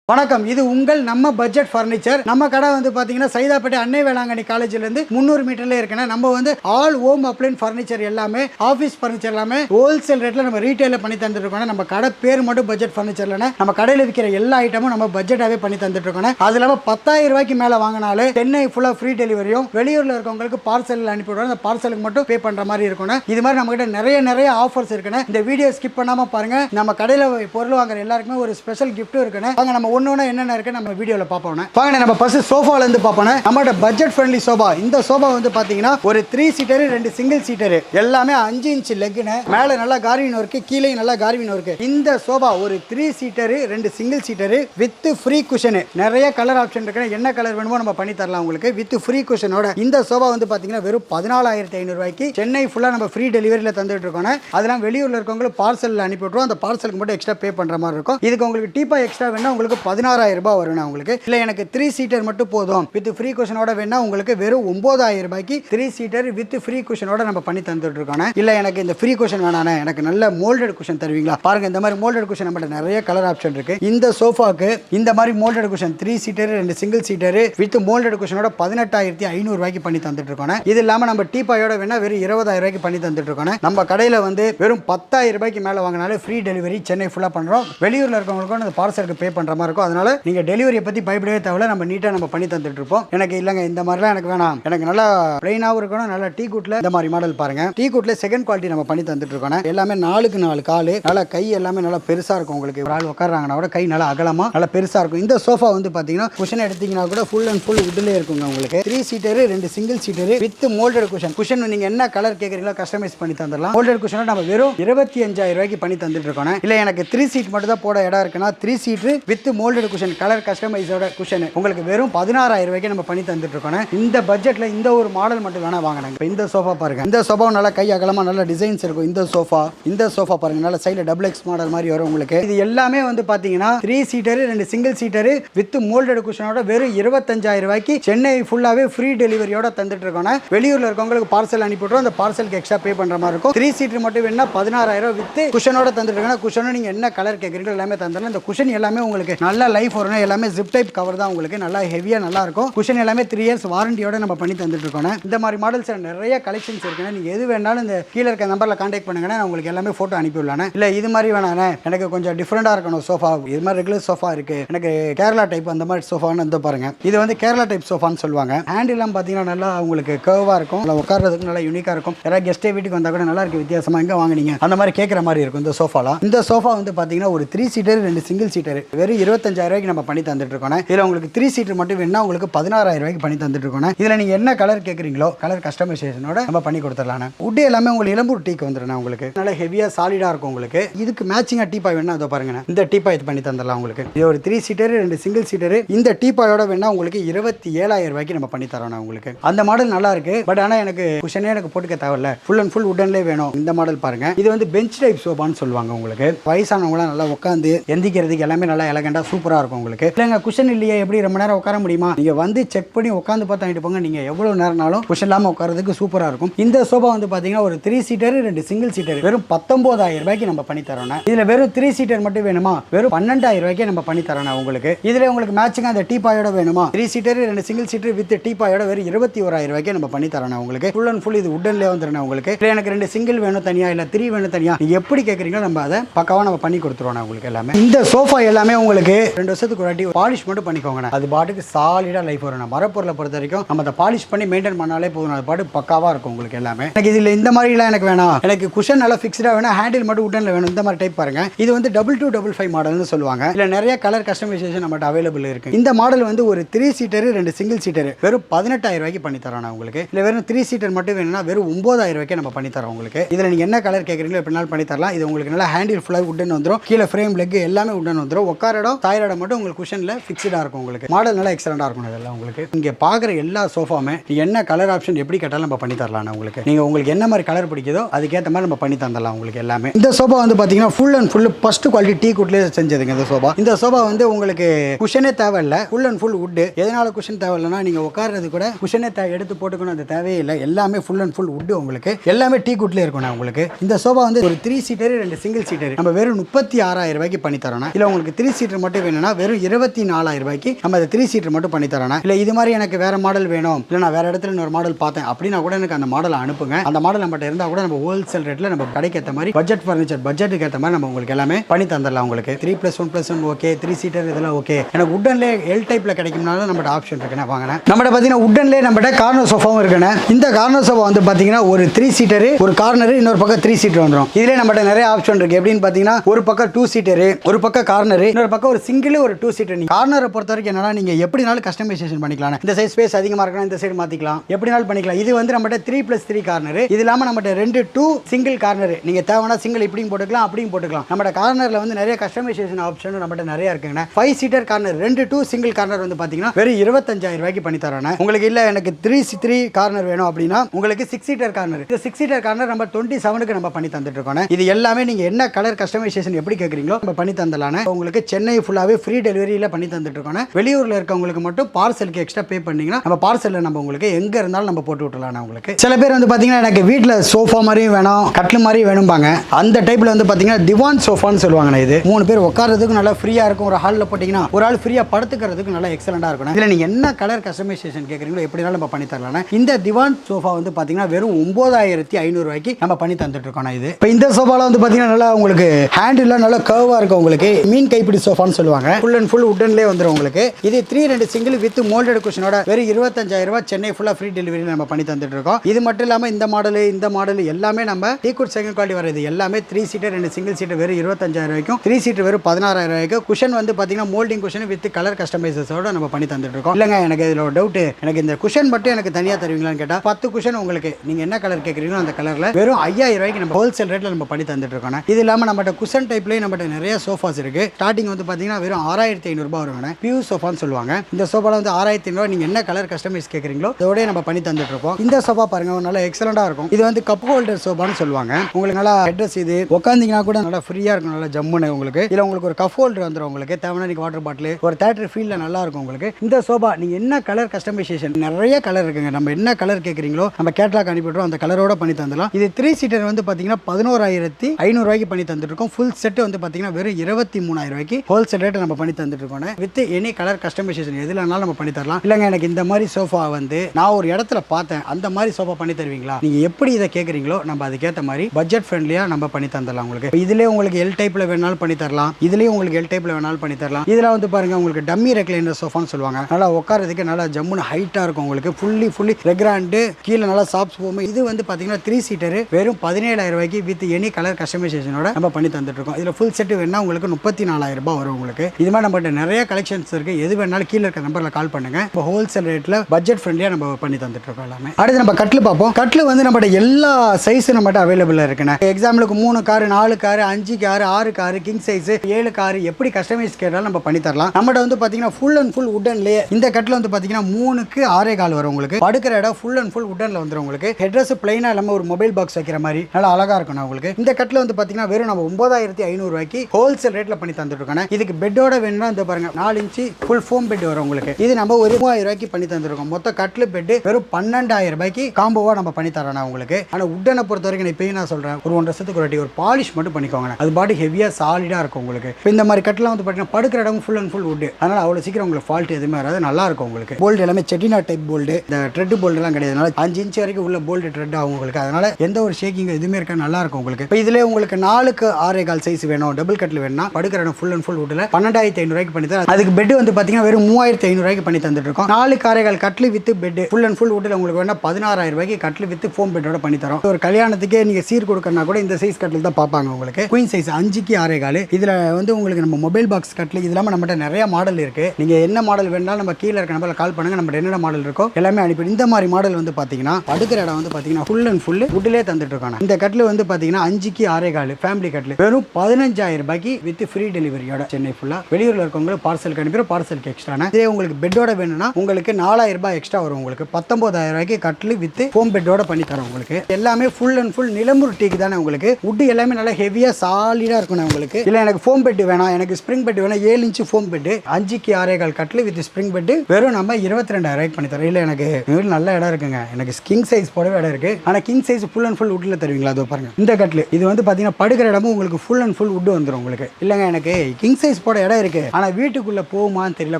Speaker 1: வணக்கம். இது உங்கள் நம்ம பட்ஜெட் ஃபர்னிச்சர் நம்ம கடை வந்து பார்த்தீங்கன்னா சைதாப்பேட்டை அன்னை வேளாங்கண்ணி காலேஜ்லேருந்து முந்நூறு மீட்டர்ல இருக்குன்னா நம்ம வந்து ஆல் ஹோம் அப்ளைன் ஃபர்னிச்சர் எல்லாமே ஆஃபீஸ் ஃபர்னிச்சர் எல்லாமே ஹோல்சேல் ரேட்டில் நம்ம ரீட்டைலில் பண்ணி தந்துட்டுருக்கோம் நம்ம கடை பேர் மட்டும் பட்ஜெட் ஃபர்னிச்சர்லனா நம்ம கடையில் விற்கிற எல்லா ஐட்டமும் நம்ம பட்ஜெட்டாகவே பண்ணி தந்துட்டுருக்கோம் அது இல்லாமல் பத்தாயிரம் ரூபாய்க்கு மேலே வாங்கினாலே சென்னை ஃபுல்லாக ஃப்ரீ டெலிவரியும் வெளியூரில் இருக்கவங்களுக்கு பார்சல் அனுப்பிவிடுவோம் அந்த பார்சலுக்கு மட்டும் பே பண்ணுற மாதிரி இருக்கணும் இது மாதிரி நம்ம கிட்ட நிறைய நிறைய ஆஃபர்ஸ் இருக்குன்னு இந்த வீடியோ ஸ்கிப் பண்ணாமல் பாருங்க. நம்ம கடையில் பொருள் வாங்குற எல்லாருக்குமே ஒரு ஸ்பெஷல் கிஃப்ட்டும் இருக்குன்னு வாங்க நம்ம ஒன்று ஒன்று என்னென்ன இருக்கு நம்ம வீடியோவில் பார்ப்போம் வாங்க நம்ம ஃபர்ஸ்ட் சோஃபாலேருந்து பார்ப்போம் நம்மளோட பட்ஜெட் ஃப்ரெண்ட்லி சோஃபா. இந்த சோஃபா வந்து பார்த்தீங்கன்னா ஒரு த்ரீ சீட்டரு ரெண்டு சிங்கிள் சீட்டரு எல்லாமே அஞ்சு இன்ச் லெக்குன்னு மேலே நல்லா கார்வின் இருக்கு கீழே நல்லா கார்வின் இருக்கு இந்த சோஃபா ஒரு த்ரீ சீட்டரு ரெண்டு single seater with free cushion நிறைய கலர் ஆப்ஷன் இருக்கு என்ன கலர் வேணுமோ நம்ம பண்ணி தரலாம் உங்களுக்கு. வித் ஃப்ரீ குஷனோட இந்த சோஃபா வந்து பார்த்தீங்கன்னா வெறும் பதினாலாயிரத்தி ஐநூறுரூவாய்க்கு சென்னை ஃபுல்லாக நம்ம ஃப்ரீ டெலிவரியில் தந்துட்டு இருக்கோம் அதெல்லாம் வெளியூரில் இருக்கவங்களுக்கு பார்சல் அனுப்பி விட்ருவோம் அந்த பார்சலுக்கு மட்டும் எக்ஸ்ட்ரா பே பண்ணுற மாதிரி இருக்கும். இதுக்கு உங்களுக்கு டீப்பா எக்ஸ்ட்ரா வேணால் உங்களுக்கு பதினாறாயிரம் ரூபாய் வரும் உங்களுக்கு. இல்லை எனக்கு த்ரீ சீட்டர் மட்டும் போதும். வித் ஃப்ரீ குஷனோட வேணா உங்களுக்கு வெறும் ஒன்பதாயிரம் ரூபாய்க்கு த்ரீ சீட்டர் வித் ஃப்ரீ குஷனோட நம்ம பண்ணி தந்துட்டு இருக்கோம் இல்லை எனக்கு இந்த ஃப்ரீ குஷன் வேணானே எனக்கு நல்ல மோல்டட் குஷன் தருவீங்களா? பாருங்க இந்த மாதிரி மோல்டட் குஷன் நம்மகிட்ட நிறைய கலர் ஆப்ஷன் இருக்கு. இந்த சோஃபாக்கு இந்த மாதிரி மோல்டட் குஷன் த்ரீ சீட்டர் ரெண்டு சிங்கிள் சீட்டர் வித் மோல்டட் குஷனோட பதினெட்டாயிரத்தி ஐநூறு ரூபாய்க்கு பண்ணி தந்துட்டு இருக்கோம் இது இல்லாமல் நம்ம டீப்பாயோட வேணா வெறும் இருபதாயிரம் ரூபாய்க்கு பண்ணி தந்துட்டு இருக்கோம் நம்ம கடையில் வந்து வெறும் பத்தாயிரம் ரூபாய்க்கு மேலே வாங்கினாலே ஃப்ரீ டெலிவரி சென்னை ஃபுல்லாக பண்ணுறோம் வெளியூரில் இருக்கவங்களுக்கும் அந்த பார்சலுக்கு பே பண்ணுற மாதிரி இருக்கும். அதனால நீங்கள் டெலிவரியை பற்றி பயப்படவே தேவையில்ல. நம்ம நீட்டாக நம்ம பண்ணி தந்துட்டு இருப்போம். எனக்கு இல்லைங்க இந்த மாதிரிலாம் எனக்கு வேணாம். எனக்கு நல்லா பிளைனாகவும் இருக்கணும் நல்லா டீ கூட்டில் இந்த மாதிரி மாடல் பாருங்க. டீ கூட்டில் செகண்ட் குவாலிட்டி நம்ம பண்ணி தந்துட்டு இருக்கோம். எல்லாமே நாலுக்கு நாலு காலு. நல்லா கை எல்லாமே நல்லா பெருசாக இருக்கும் உங்களுக்கு. ஒரு ஆள் உட்காராங்கன்னா கூட கை நல்லா அகலமாக நல்லா பெருசாக இருக்கும். இந்த சோஃபா வந்து பார்த்தீங்கன்னா குஷன் எடுத்தீங்கன்னா கூட ஃபுல் அண்ட் ஃபுல் உட்லேயே இருக்குங்க உங்களுக்கு. த்ரீ சீட்டரு ரெண்டு single seater with moulded cushion cushion நீங்கள் என்ன கலர் கேட்குறீங்களோ கஸ்டமைஸ் பண்ணி தந்துடலாம். மோல்டட் குஷனை நம்ம வெறும் இருபத்தி அஞ்சாயிரம் ரூபாய்க்கு பண்ணி தந்துட்டு இருக்கோம். இல்லை எனக்கு த்ரீ சீட் மட்டும் தான் போட இடம் இருக்குன்னா three seat with mould cushion colour கஸ்டமைஸோட cushion உங்களுக்கு வெறும் பதினாறாயிரம் ரூபாய்க்கு நம்ம பண்ணி தந்துட்டு இருக்கோம் இந்த பட்ஜெட்டில் இந்த ஒரு மாடல் மட்டும் வேணா வாங்கினாங்க இப்போ இந்த சோஃபா பாருங்க. இந்த சோஃபா நல்லா கை அகலமாக நல்ல டிசைன்ஸ் இருக்கும். இந்த சோஃபா இந்த சோஃபா பாருங்க. நல்ல சைடில் டபுள் எக்ஸ் மாடல் மாதிரி வரும் உங்களுக்கு. இது எல்லாமே வந்து பார்த்தீங்கன்னா த்ரீ சீட்டரு ரெண்டு சிங்கிள் சீட்டரு வித் மோல்டட் குஷனோட வெறும் இருபத்தஞ்சாயிரம் ரூபாய்க்கு சென்னை ஃபுல்லாகவே ஃப்ரீ டெலிவரியோட தந்துட்டு இருக்கோம் வெளியூரில் இருக்கவங்களுக்கு பார்சல் அனுப்பிவிட்றோம் அந்த பார்சலுக்கு எக்ஸ்ட்ரா பே பண்ணுற மாதிரி இருக்கும். த்ரீ சீட்டர் மட்டும் வேணா பதினாறாயிரம் வித் குஷனோட தந்துட்டு இருக்கோம் குஷனும் நீங்கள் என்ன கலர் கேட்குறீங்களோ எல்லாமே தந்துடலாம். இந்த குஷன் எல்லாமே உங்களுக்கு நல்ல லைஃப் வரும் எல்லாமே ஜிப் டைப் கவர் தான் உங்களுக்கு. நல்லா ஹெவியாக நல்லா இருக்கும். குஷன் எல்லாமே த்ரீ இயர்ஸ் வாரண்டியோட நம்ம பண்ணி தந்துட்டு இருக்கோம். இந்த மாதிரி மாடல்ஸ் நிறைய கலெக்ஷன்ஸ் இருக்குண்ணே நீங்கள் எது வேணாலும் இந்த கீழே இருக்க நம்பரில் காண்டாக்ட் பண்ணுங்கன்னா நான் உங்களுக்கு எல்லாமே ஃபோட்டோ அனுப்பி இல்லை இது மாதிரி வேணாண்ணே எனக்கு கொஞ்சம் டிஃப்ரெண்டாக இருக்கணும் சோஃபா இது மாதிரி ரெகுலர் சோஃபா இருக்கு. எனக்கு கேரளா டைப் அந்த மாதிரி சோஃபான்னு வந்து பாருங்க. இது வந்து கேரளா டைப் சோஃபான்னு சொல்லுவாங்க. ஹேண்டிலாம் பார்த்தீங்கன்னா நல்லா உங்களுக்கு கர்வாக இருக்கும். நல்லா உட்கார்றதுக்கு நல்லா யூனிக்காக இருக்கும். யாராவது கெஸ்ட்டே வீட்டுக்கு வந்தால் கூட நல்லா இருக்கு வித்தியாசமா. எங்கே வாங்குனீங்க? அந்த மாதிரி கேட்குற மாதிரி இருக்கும் இந்த சோஃபாலாம் இந்த சோஃபா வந்து பார்த்தீங்கன்னா ஒரு த்ரீ சீட்டர் ரெண்டு சிங்கிள் சீட்டர் வெறும் இருபத்தி ரூபாய்க்கு நம்ம பண்ணி தந்துட்டுருக்கோம் இதில் உங்களுக்கு த்ரீ சீட்டர் மட்டும் வேணும்னா உங்களுக்கு பதினாறாயிரம் ரூபாய்க்கு பண்ணி தந்துட்டுருக்கோம் இதில் நீங்கள் என்ன கலர் கேட்குறீங்களோ கலர் கஸ்டமைசேஷனோட நம்ம பண்ணி கொடுத்துடலாம் உட் எல்லாமே உங்களுக்கு இளம்பூர் டீக்கு வந்துடும் உங்களுக்கு. நல்லா ஹெவியாக சாலிடாக இருக்கும் உங்களுக்கு. இதுக்கு மேட்சிங்காக டீப்பாய் வேணா அதை பாருங்க இந்த டீப்பாய் இது பண்ணி தந்துடலாம் உங்களுக்கு. இது ஒரு த்ரீ சீட்டர் ரெண்டு சிங்கிள் சீட்டர் இந்த டீப்பாயோட வேணா உங்களுக்கு இருபத்தி ஏழாயிரம் ரூபாய்க்கு நம்ம பண்ணி தரோம் உங்களுக்கு. அந்த மாடல் நல்லா இருக்கு. பட் ஆனால் எனக்கு குஷனே எனக்கு போட்டுக்க தேவையில்ல. ஃபுல் அண்ட் ஃபுல் உடன்லேயே வேணும். இந்த மாடல் பாருங்க. இது வந்து பெஞ்ச் டைப் சோபான்னு சொல்லுவாங்க உங்களுக்கு. வயசானவங்களாம் நல்லா உட்காந்து எந்திக்கிறதுக்கு எல்லாமே நல்லா எலகண்டா சூப்பராக இருக்கும் உங்களுக்கு. இல்லைங்க குஷன் இல்லையே எப்படி ரொம்ப நேரம் உட்கார முடியுமா? நீங்கள் வந்து செக் பண்ணி உட்காந்து பார்த்து வாங்கிட்டு போங்க. நீங்கள் எவ்வளோ நேரம்னாலும் குஷன் இல்லாமல் உட்காரதுக்கு சூப்பராக இருக்கும். இந்த சோஃபா வந்து பார்த்தீங்கன்னா ஒரு த்ரீ சீட்டர் ரெண்டு சிங்கிள் சீட்டர் வெறும் பத்தொம்போதாயிரம் ரூபாய்க்கு நம்ம பண்ணி தரோம் இதில் வெறும் த்ரீ சீட்டர் மட்டும் வேணுமா? வெறும் பன்னெண்டாயிரம் ரூபாய்க்கு நம்ம பண்ணி தரோம் உங்களுக்கு. இதில் உங்களுக்கு மேட்சிங்காக அந்த டீபாயோட வேணுமா? த்ரீ சீட்டர் ரெண்டு சிங்கிள் சீட்டர் வித் டீபாயோட வெறும் இருபத்தி ஓராயிரம் ரூபாய்க்கு நம்ம பண்ணி தரோம் உங்களுக்கு. ஃபுல் அண்ட் ஃபுல் இது உடன்லேயே வந்துடும் உங்களுக்கு. இல்லை எனக்கு ரெண்டு சிங்கிள் வேணும் தனியாக இல்லை த்ரீ வேணும் தனியாக நீங்கள் எப்படி கேட்குறீங்களோ நம்ம அதை பக்காவாக நம்ம பண்ணி கொடுத்துருவோம் உங்களுக்கு எல்லாமே. இந்த சோஃபா எல்லாமே உங்களுக்கு ரெண்டு வருஷத்துக்கு ஒரு வாட்டி பாலிஷ் மட்டும் பண்ணிக்கோங்க அது பாட்டுக்கு சாலிடாக லைஃப் வரும். மரப்பொருளை பொறுத்த வரைக்கும் நம்ம அதை பாலிஷ் பண்ணி மெயின்டைன் பண்ணாலே போதும். அது பாட்டு பக்காவாக இருக்கும் உங்களுக்கு எல்லாமே. எனக்கு இதில் இந்த மாதிரிலாம் எனக்கு வேணாம். எனக்கு குஷன் நல்லா ஃபிக்ஸ்டாக வேணும் ஹேண்டில் மட்டும் உடனில் வேணும். இந்த மாதிரி டைப் பாருங்க. இது வந்து டபுள் டூ டபுள் ஃபைவ் மாடல்னு சொல்லுவாங்க. இல்லை நிறைய கலர் கஸ்டமைசேஷன் நம்மகிட்ட அவைலபிள் இருக்கு. இந்த மாடல் வந்து ஒரு த்ரீ சீட்டர் ரெண்டு சிங்கிள் சீட்டர் வெறும் பதினெட்டாயிரம் ரூபாய்க்கு பண்ணி தரோம் உங்களுக்கு. இல்லை வெறும் த்ரீ சீட்டர் மட்டும் வேணும்னா வெறும் ஒன்பதாயிரம் ரூபாய்க்கு நம்ம பண்ணி தரோம் உங்களுக்கு. இதில் நீங்கள் என்ன கலர் கேட்குறீங்களோ எப்படினாலும் பண்ணி தரலாம். இது உங்களுக்கு நல்லா ஹேண்டில் ஃபுல்லாக உட்டன் வந்துடும் கீழே ஃப்ரேம் லெக் எல்லாமே உட்டன் வந்துடும் உட்கார இடம் தாயிர மட்டும் உங்களுக்கு குஷனில் ஃபிக்ஸ்டாக இருக்கும் உங்களுக்கு. மாடல் நல்லா எக்ஸலண்டாக இருக்கும் இதெல்லாம் உங்களுக்கு. இங்கே பார்க்குற எல்லா சோஃபாவுமே என்ன கலர் ஆப்ஷன் எப்படி கேட்டாலும் நம்ம பண்ணி தரலாம் உங்களுக்கு. நீங்கள் உங்களுக்கு என்ன மாதிரி கலர் பிடிக்குதோ அதுக்கேற்ற மாதிரி நம்ம பண்ணி தந்துடலாம் உங்களுக்கு எல்லாமே. இந்த சோஃபா வந்து பார்த்தீங்கன்னா full and full first quality teak குட்லேயே செஞ்சதுங்க இந்த சோஃபா இந்த சோஃபா வந்து உங்களுக்கு குஷனே தேவையில்லை. ஃபுல் அண்ட் ஃபுல் வுட்டு எதனால குஷன் தேவையில்லைன்னா நீங்கள் உட்கார்றது கூட குஷனே தே எடுத்து போட்டுக்கணும். அது தேவையே இல்லை. எல்லாமே ஃபுல் அண்ட் ஃபுல் வுட்டு உங்களுக்கு. எல்லாமே டீ குட்லேயே இருக்கும் உங்களுக்கு. இந்த சோஃபா வந்து ஒரு த்ரீ சீட்டர் ரெண்டு சிங்கிள் சீட்டர் நம்ம வெறும் முப்பத்தி ஆறாயிரம் ரூபாய்க்கு பண்ணி தரோம் இல்லை உங்களுக்கு த்ரீ சீட்டர் மட்டும் வேணும்னா வெறும் இருபத்தி நாலாயிரம் ரூபாய்க்கு நம்ம அதை த்ரீ சீட்டர் மட்டும் பண்ணி தரோம் இல்லை இது மாதிரி எனக்கு வேற மாடல் வேணும். இல்லை நான் வேற இடத்துல இன்னொரு மாடல் பார்த்தேன் அப்படின்னா கூட எனக்கு அந்த மாடலை அனுப்புங்க. அந்த மாடல் நம்மகிட்ட இருந்தால் கூட நம்ம ஹோல்சேல் ரேட்டில் நம்ம கடைக்கு ஏற்ற மாதிரி பட்ஜெட் ஃபர்னிச்சர் பட்ஜெட்டுக்கு ஏற்ற மாதிரி நம்ம உங்களுக்கு எல்லாமே பண்ணி தந்துடலாம் உங்களுக்கு. Three plus one plus one okay three seater இதெல்லாம் ஓகே எனக்கு உடன்லே எல் டைப்பில் கிடைக்கும்னாலும் நம்மகிட்ட ஆப்ஷன் இருக்குண்ணே வாங்கினேன். நம்மகிட்ட பார்த்தீங்கன்னா உடன்லே நம்மகிட்ட கார்னர் சோஃபாவும் இருக்குண்ணே இந்த கார்னர் சோஃபா வந்து பார்த்தீங்கன்னா ஒரு த்ரீ சீட்டரு ஒரு கார்னர் இன்னொரு பக்கம் த்ரீ சீட்டர் வந்துடும் இதுலேயே நம்மகிட்ட நிறைய ஆப்ஷன் இருக்கு. எப்படின்னு பார்த்தீங்கன்னா ஒரு பக்கம் டூ சீட்டரு ஒரு பக்கம் கார்னர் இன்னொரு பக்கம் ஒரு சிங்கிள் ஒரு டூ சீட்டர் நீங்கள் கார்னரை பொறுத்த வரைக்கும் என்னன்னா நீங்கள் எப்படினாலும் கஸ்டமைசேஷன் பண்ணிக்கலாம் இந்த சைடு ஸ்பேஸ் அதிகமாக இருக்கணும் இந்த சைடு மாற்றிக்கலாம் எப்படினாலும் பண்ணிக்கலாம். இது வந்து நம்மகிட்ட த்ரீ ப்ளஸ் த்ரீ கார்னர் இது இல்லாமல் நம்மகிட்ட ரெண்டு டூ சிங்கிள் கார்னர் நீங்கள் தேவைன்னா சிங்கிள் இப்படியும் போட்டுக்கலாம் அப்படியும் போட்டுக்கலாம். நம்மகிட்ட கார்னரில் வந்து நிறைய கஸ்டமைசேஷன் ஆப்ஷன் நம்மகிட்ட நிறைய இருக்குங்க. ஃபைவ் சீட்டர் கார்னர் ரெண்டு டூ சிங்கிள் கார்னர் வந்து பார்த்தீங்கன்னா வெறும் இருபத்தஞ்சாயிரம் ரூபாய்க்கு பண்ணி தரானே உங்களுக்கு இல்லை எனக்கு த்ரீ த்ரீ கார்னர் வேணும் அப்படின்னா உங்களுக்கு சிக்ஸ் சீட்டர் கார்னர் இந்த சிக்ஸ் சீட்டர் கார்னர் நம்ம டுவெண்ட்டி செவனுக்கு நம்ம பண்ணி தந்துட்டு இருக்கோம் இது எல்லாமே நீங்கள் என்ன கலர் கஸ்டமைசேஷன் எப்படி கேட்குறீங்களோ நம்ம பண்ணி தந்தலான உங்களுக்கு சென்னை ஃபுல் ஃபுல்லாகவே ஃப்ரீ டெலிவரியில் பண்ணி தந்துட்டுருக்கோம். வெளியூரில் இருக்கவங்களுக்கு மட்டும் பார்சலுக்கு எக்ஸ்ட்ரா பே பண்ணிங்கன்னா நம்ம பார்சலில் நம்ம உங்களுக்கு எங்கே இருந்தாலும் நம்ம போட்டு விட்டுலாம் உங்களுக்கு. சில பேர் வந்து பார்த்தீங்கன்னா எனக்கு வீட்டில் சோஃபா மாதிரியும் வேணும் கட்டில் மாதிரி வேணும்பாங்க. அந்த டைப்பில் வந்து பார்த்தீங்கன்னா திவான் சோஃபான்னு சொல்லுவாங்கண்ணே இது. மூணு பேர் உட்காரதுக்கு நல்லா ஃப்ரீயாக இருக்கும். ஒரு ஹாலில் போட்டிங்கன்னா ஒரு ஆள் ஃப்ரீயாக படுத்துக்கிறதுக்கு நல்லா எக்ஸலண்டாக இருக்கும் இதில் நீங்கள் என்ன கலர் கஸ்டமைசேஷன் கேட்குறீங்களோ எப்படினாலும் நம்ம பண்ணி தரலாம் இந்த திவான் சோஃபா வந்து பார்த்தீங்கன்னா வெறும் ஒம்பதாயிரத்தி ஐநூறுரூவாய்க்கு நம்ம பண்ணி தந்துட்டு இருக்கோம் இது. இப்போ இந்த சோஃபாவில் வந்து பார்த்தீங்கன்னா நல்லா உங்களுக்கு ஹேண்டில்லாம் நல்லா கர்வாக இருக்கும் உங்களுக்கு. மீன் கைப்பிடி சோஃபான்னு சொல்லுவாங்க. ஃபுல் அண்ட் ஃபுல் உட்டன்லேயே வந்துடும் உங்களுக்கு. இது த்ரீ ரெண்டு சிங்கிள் வித் மோல்டட் குஷனோட வெறும் இருபத்தஞ்சாயிரம் ரூபாய் சென்னை ஃபுல்லாக ஃப்ரீ டெலிவரி நம்ம பண்ணி தந்துட்டு இருக்கோம். இது மட்டும் இல்லாமல் இந்த மாடல் இந்த மாடல் எல்லாமே நம்ம டீக்குட் செகண்ட் குவாலிட்டி வருது எல்லாமே த்ரீ சீட்டர் ரெண்டு சிங்கிள் சீட்டர் வெறும் இருபத்தஞ்சாயிரம் ரூபாய்க்கும். த்ரீ சீட்டர் வெறும் பதினாறாயிரம் ரூபாய்க்கும். குஷன் வந்து பார்த்தீங்கன்னா மோல்டிங் குஷன் வித் கலர் கஸ்டமைசஸோட நம்ம பண்ணி தந்துட்டு இருக்கோம். இல்லைங்க எனக்கு இதில் ஒரு டவுட் எனக்கு இந்த குஷன் மட்டும் எனக்கு தனியாக தருவீங்களான்னு கேட்டால் பத்து குஷன் உங்களுக்கு நீங்கள் என்ன கலர் கேட்குறீங்களோ அந்த கலரில் வெறும் ஐயாயிரம் ரூபாய்க்கு நம்ம ஹோல்சேல் ரேட்டில் நம்ம பண்ணி தந்துட்டு இருக்கோம். இது இல்லாமல் நம்மகிட்ட குஷன் டைப்லேயே நம்மகிட்ட நிறைய சோஃபாஸ் இருக்குது ஸ்டார்டிங் வந்து பார்த்தீங்கன்னா வெறும் ஆறாயிரத்தி ஐநூறுபா வருவாங்க. பியூ சோஃபான்னு சொல்லுவாங்க. இந்த சோஃபாவில் வந்து ஆறாயிரத்தி ஐநூறுபா நீங்கள் என்ன கலர் கஸ்டமைஸ் கேட்குறீங்களோ இதோடய நம்ம பண்ணி தந்துட்டு இருக்கோம் இந்த சோஃபா பாருங்க நல்லா எக்ஸலண்டாக இருக்கும். இது வந்து கப் ஹோல்டர் சோஃபான்னு சொல்லுவாங்க. உங்களுக்கு நல்லா அட்ரஸ் இது. உட்காந்தீங்கன்னா கூட நல்லா ஃப்ரீயாக இருக்கும் நல்லா ஜம்முன்னு உங்களுக்கு. இதில் உங்களுக்கு ஒரு கப் ஹோல்டர் வந்துடும் உங்களுக்கு. தேவையான நீங்கள் வாட்டர் பாட்டில் ஒரு தேட்டர் ஃபீல்டில் நல்லா இருக்கும் உங்களுக்கு. இந்த சோஃபா நீங்கள் என்ன கலர் கஸ்டமைசேஷன் நிறைய கலர் இருக்குங்க. நம்ம என்ன கலர் கேட்குறீங்களோ நம்ம கேட்லாக் அனுப்பிடுறோம் அந்த கலரோட பண்ணி தந்துடலாம். இது த்ரீ சீட்டர் வந்து பார்த்தீங்கன்னா பதினோராயிரத்தி ஐநூறுரூவாய்க்கு பண்ணி தந்துட்டு இருக்கோம் ஃபுல் செட் வந்து பார்த்தீங்கன்னா வெறும் இருபத்தி மூணாயிரம் ரூபாய்க்கு ஹோல்சேல் ரேட்டு நம்ம பண்ணி தந்துட்டுருக்கோம் வித் எனி கலர் கஸ்டமைசேஷன் எதுலனாலும் நம்ம பண்ணி தரலாம். இல்லைங்க எனக்கு இந்த மாதிரி சோஃபா வந்து நான் ஒரு இடத்துல பார்த்தேன் அந்த மாதிரி சோஃபா பண்ணி தருவீங்களா? நீங்கள் எப்படி இதை கேட்குறீங்களோ நம்ம அதுக்கேற்ற மாதிரி பட்ஜெட் ஃப்ரெண்ட்லியாக நம்ம பண்ணி தந்துடலாம் உங்களுக்கு. இதுலேயே உங்களுக்கு எல் டைப்பில் வேணாலும் பண்ணி தரலாம் இதுலேயும் உங்களுக்கு எல் டைப்பில் வேணாலும் பண்ணி தரலாம். இதில் வந்து பாருங்க உங்களுக்கு டம்மி ரெக்லைனர் சோஃபான்னு சொல்லுவாங்க. நல்லா உட்காரதுக்கு நல்லா ஜம்முன்னு ஹைட்டாக இருக்கும் உங்களுக்கு. ஃபுல்லி ஃபுல்லி ரெக்ராண்டு கீழே நல்லா சாப்ஸ் போகும் இது வந்து பார்த்தீங்கன்னா த்ரீ சீட்டர் வெறும் பதினேழாயிரம் ரூபாய்க்கு வித் எனி கலர் கஸ்டமைசேஷனோட நம்ம பண்ணி தந்துட்டுருக்கோம். இதில் ஃபுல் செட்டு வேணால் உங்களுக்கு முப்பத்தி நாலாயிரம் ரூபாய் வரும் உங்களுக்கு. இது மாதிரி நம்மகிட்ட நிறைய கலெக்ஷன்ஸ் இருக்கு. எது வேணாலும் கீழே இருக்க நம்பரில் கால் பண்ணுங்க. இப்போ ஹோல்சேல் ரேட்டில் பட்ஜெட் ஃப்ரெண்ட்லியாக நம்ம பண்ணி தந்துட்டு இருக்கோம் எல்லாமே. அடுத்து நம்ம கட்டில் பார்ப்போம். கட்டில் வந்து நம்மகிட்ட எல்லா சைஸும் நம்மகிட்ட அவைலபிளாக இருக்குண்ணே. எக்ஸாம்பிளுக்கு மூணு காரு நாலு காரு அஞ்சு காரு ஆறு காரு கிங் சைஸ் ஏழு காரு எப்படி கஸ்டமைஸ் கேட்டாலும் நம்ம பண்ணி தரலாம். நம்மகிட்ட வந்து பார்த்தீங்கன்னா ஃபுல் அண்ட் ஃபுல் உடன்லயே இந்த கட்டில் வந்து பார்த்தீங்கன்னா மூணுக்கு ஆறே கால் வரும் உங்களுக்கு. படுக்கிற இடம் ஃபுல் அண்ட் ஃபுல் உடனில் வந்துடும் உங்களுக்கு. ஹெட்ரஸ் பிளைனாக இல்லாமல் ஒரு மொபைல் பாக்ஸ் வைக்கிற மாதிரி நல்லா அழகாக இருக்கும் உங்களுக்கு. இந்த கட்டில் வந்து பார்த்தீங்கன்னா வெறும் நம்ம ஒன்பதாயிரத்தி ஐநூறுரூவாய்க்கு ஹோல்சேல் ரேட்டில் பண்ணி தந்துட்டு இருக்கோம் இதுக்கு பெட்டோட வேணும்னா இந்த பாருங்க நாலு இன்ச்சு ஃபுல் ஃபோம் பெட் வரும் உங்களுக்கு. இது நம்ம ஒரு மூவாயிரம் ரூபாய்க்கு பண்ணி தந்திருக்கோம். மொத்த கட்டில் பெட்டு வெறும் பன்னெண்டாயிரம் ரூபாய்க்கு காம்போவா நம்ம பண்ணி தரோம் உங்களுக்கு. ஆனா உட்டனை பொறுத்த வரைக்கும் நான் இப்பயும் நான் சொல்றேன் ஒரு ஒன்றரை வருஷத்துக்கு ஒரு வாட்டி ஒரு பாலிஷ் மட்டும் பண்ணிக்கோங்க அது பாட்டு ஹெவியா சாலிடா இருக்கும் உங்களுக்கு. இப்போ இந்த மாதிரி கட்டெல்லாம் வந்து பார்த்தீங்கன்னா படுக்கிற இடம் ஃபுல் அண்ட் ஃபுல் wood. அதனால அவ்வளோ சீக்கிரம் உங்களுக்கு ஃபால்ட் எதுவுமே வராது. நல்லா இருக்கும் உங்களுக்கு. போல்டு எல்லாமே செட்டினா டைப் போல்டு இந்த ட்ரெட் போல்டு எல்லாம் கிடையாது. அதனால அஞ்சு இன்ச் வரைக்கும் உள்ள போல்டு ட்ரெட் ஆகும் உங்களுக்கு. அதனால எந்த ஒரு ஷேக்கிங் எதுவுமே இருக்க நல்லா இருக்கும் உங்களுக்கு. இப்போ இதுல உங்களுக்கு நாலுக்கு ஆறே கால் சைஸ் வேணும் டபுள் கட்டில் வேணும்னா படுக்கிற இடம் ஃபுல் அண்ட் ஃபுல் வுட்டில் பன்னெண்டாயிரத்தி ஐநூறுவாய்க்கு பண்ணி தரேன். அதுக்கு பெட் வந்து பார்த்தீங்கன்னா வெறும் மூவாயிரத்தி ஐநூறுவாய்க்கு பண்ணி தந்துட்டு இருக்கோம் நாலு காரைகள் கட்லு with bed full and full வுட்டில் உங்களுக்கு வேணா பதினாறாயிரம் ரூபாய்க்கு கட்லு வித் ஃபோம் பெட்டோட பண்ணி தரோம். ஒரு கல்யாணத்துக்கே நீங்க சீர் கொடுக்கறனா கூட இந்த சைஸ் கட்டில் தான் பார்ப்பாங்க உங்களுக்கு. குயின் சைஸ் அஞ்சுக்கு ஆறே கால். இதுல வந்து உங்களுக்கு நம்ம மொபைல் பாக்ஸ் கட்லு இது இல்லாமல் நம்மகிட்ட நிறைய மாடல் இருக்கு. நீங்க என்ன மாடல் வேணாலும் நம்ம கீழே இருக்க நம்பரில் கால் பண்ணுங்க. நம்ம என்னென்ன மாடல் இருக்கோ எல்லாமே அனுப்பி இந்த மாதிரி மாடல் வந்து பார்த்தீங்கன்னா படுக்கிற இடம் வந்து பார்த்தீங்கன்னா ஃபுல் அண்ட் ஃபுல் வுட்டிலே தந்துட்டு இருக்காங்க இந்த கட்டில் வந்து பார்த்தீங்கன்னா அஞ்சுக்கு ஆறே கால். ஃபேமிலி கட்டில். வெறும் பதினஞ்சாயிரம் ரூபாய்க்கு வித் ஃப்ரீ டெலிவரியோட சென்னை ஃபுல்லாக வெளியூரில் இருக்கவங்களுக்கு பார்சலுக்கு அனுப்பிடும் பார்சலுக்கு எக்ஸ்ட்ரான இதே உங்களுக்கு பெட்டோட வேணும்னா உங்களுக்கு நாலாயிரம் ரூபாய் எக்ஸ்ட்ரா வரும் உங்களுக்கு. பத்தொன்பதாயிரம் ரூபாய்க்கு கட்டில் வித் ஃபோம் பெட்டோட பண்ணி தரோம் உங்களுக்கு. எல்லாமே ஃபுல் அண்ட் ஃபுல் நிலம்பூர் டீக்கு தானே உங்களுக்கு. உட்டு எல்லாமே நல்லா ஹெவியாக சாலிடாக இருக்கணும் உங்களுக்கு. இல்லை எனக்கு ஃபோம் பெட்டு வேணாம். எனக்கு ஸ்ப்ரிங் பெட் வேணாம். ஏழு இன்ச்சு ஃபோம் பெட்டு அஞ்சுக்கு ஆறே கால் கட்டில் வித் ஸ்ப்ரிங் பெட் வெறும் நம்ம இருபத்தி ரெண்டாயிரம் ரூபாய்க்கு பண்ணி தரோம். இல்லை எனக்கு நல்ல இடம் இருக்குங்க. எனக்கு கிங் சைஸ் போடவே இடம் இருக்கு. ஆனால் king size full and full உட்டில் தருவீங்களா? அதோ பாருங்க. இந்த கட்டில். இது வந்து பார்த்தீங்கன்னா படுக்கிற இடமும் உங்களுக்கு ஃபுல் அண்ட் ஃபுல் வுட் வந்துடும் உங்களுக்கு. இல்லைங்க எனக்கு கிங் சைஸ் போட இடம் இருக்கு. ஆனால் வீட்டுக்குள்ள போகுமான்னு தெரியல.